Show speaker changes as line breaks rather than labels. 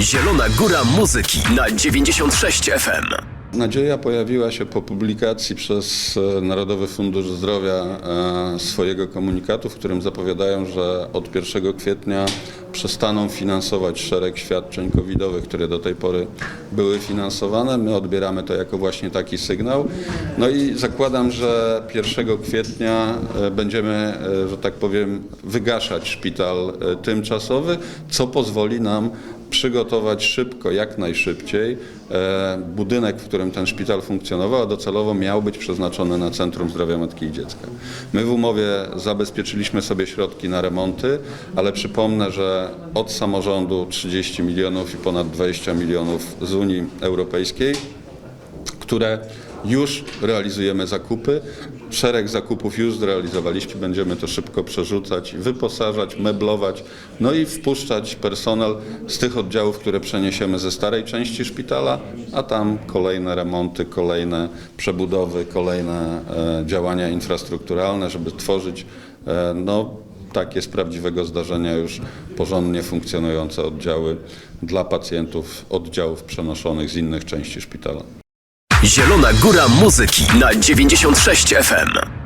Zielona Góra Muzyki na 96 FM.
Nadzieja pojawiła się po publikacji przez e, Narodowy Fundusz Zdrowia e, swojego komunikatu, w którym zapowiadają, że od 1 kwietnia przestaną finansować szereg świadczeń covidowych, które do tej pory były finansowane. My odbieramy to jako właśnie taki sygnał. No i zakładam, że 1 kwietnia e, będziemy, że tak powiem, wygaszać szpital tymczasowy, co pozwoli nam przygotować szybko, jak najszybciej e, budynek, w którym ten szpital funkcjonował, a docelowo miał być przeznaczony na Centrum Zdrowia Matki i Dziecka. My w umowie zabezpieczyliśmy sobie środki na remonty, ale przypomnę, że od samorządu 30 milionów i ponad 20 milionów z Unii Europejskiej które już realizujemy zakupy. Szereg zakupów już zrealizowaliśmy, będziemy to szybko przerzucać, wyposażać, meblować, no i wpuszczać personel z tych oddziałów, które przeniesiemy ze starej części szpitala, a tam kolejne remonty, kolejne przebudowy, kolejne e, działania infrastrukturalne, żeby tworzyć e, no, takie z prawdziwego zdarzenia już porządnie funkcjonujące oddziały dla pacjentów oddziałów przenoszonych z innych części szpitala.
Zielona Góra Muzyki na 96 FM.